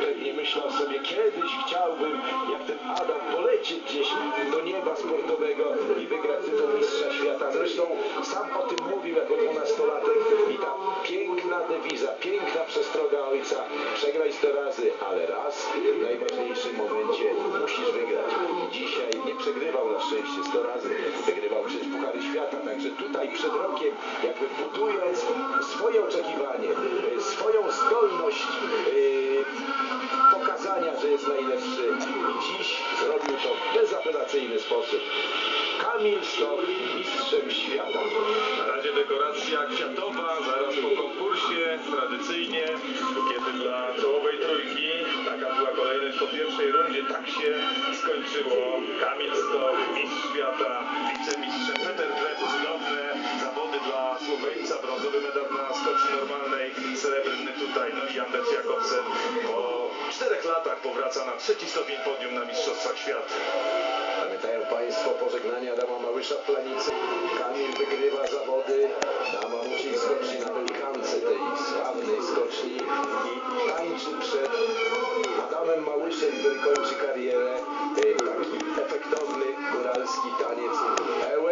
Pewnie myślał sobie, kiedyś chciałbym, jak ten Adam, polecieć gdzieś do nieba sportowego i wygrać tytuł mistrza świata. Zresztą sam o tym mówił jako dwunastolatek i ta piękna dewiza, piękna przestroga ojca, przegraj 100 razy, ale raz w najważniejszym momencie musisz wygrać. Dzisiaj nie przegrywał na szczęście 100 razy, wygrywał przecież Puchary Świata, także tutaj przed rokiem jakby budując swoje oczekiwanie, najlepszy dziś zrobił to w bezapelacyjny sposób. Kamil Stok mistrzem świata. Na razie dekoracja kwiatowa, zaraz po konkursie, tradycyjnie, kiedy dla czołowej trójki, taka była kolejność po pierwszej rundzie, tak się skończyło. Kamil Stok, mistrz świata, wicemistrzem Peter Dress, cudowne zawody dla Słoweńca, brązowy medal na skoczni normalnej, srebrny tutaj, no i Anders Jakobsen latach powraca na trzeci stopień podium na Mistrzostwach Świata. Pamiętają Państwo pożegnania Adama Małysza w Planicy? Kamil wygrywa zawody na mamusiej skoczni na Pelikance, tej sławnej skoczni i tańczy przed Adamem Małyszem, który kończy karierę. Taki efektowny góralski taniec pełen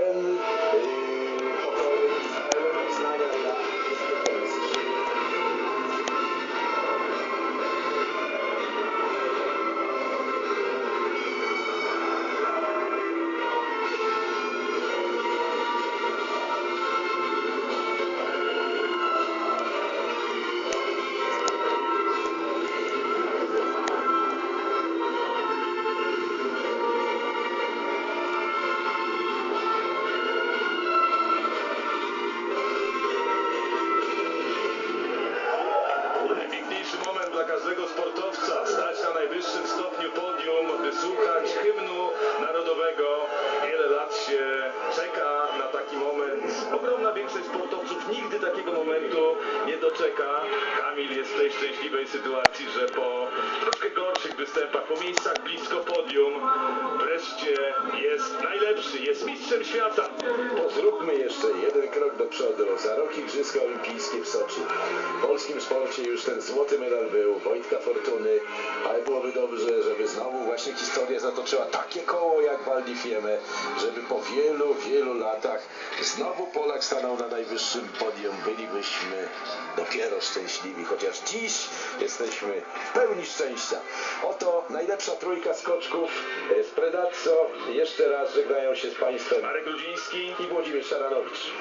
każdego sportowca, stać na najwyższym stopniu podium, wysłuchać hymnu narodowego. Wiele lat się czeka na taki moment. Ogromna większość sportowców nigdy takiego momentu nie doczeka. Kamil jest w tej szczęśliwej sytuacji, że po troszkę gorszych występach, po miejscach blisko podium, wreszcie jest najlepszy, jest mistrzem świata. To zróbmy jeszcze jeden krok do przodu. Za rok Igrzyska Olimpijskie w Soczi. W polskim sporcie już ten złoty medal był, Wojtka Fortuny, ale byłoby dobrze, żeby znowu właśnie historia zatoczyła takie koło jak Val di Fiemme, żeby po wielu, wielu latach znowu Polak stanął na najwyższym podium. Bylibyśmy dopiero szczęśliwi, chociaż dziś jesteśmy w pełni szczęścia. Oto najlepsza trójka skoczków w Predazzo. Jeszcze raz żegnają się z Państwem Marek Ludziński, i Włodzimierz Szaranowicz.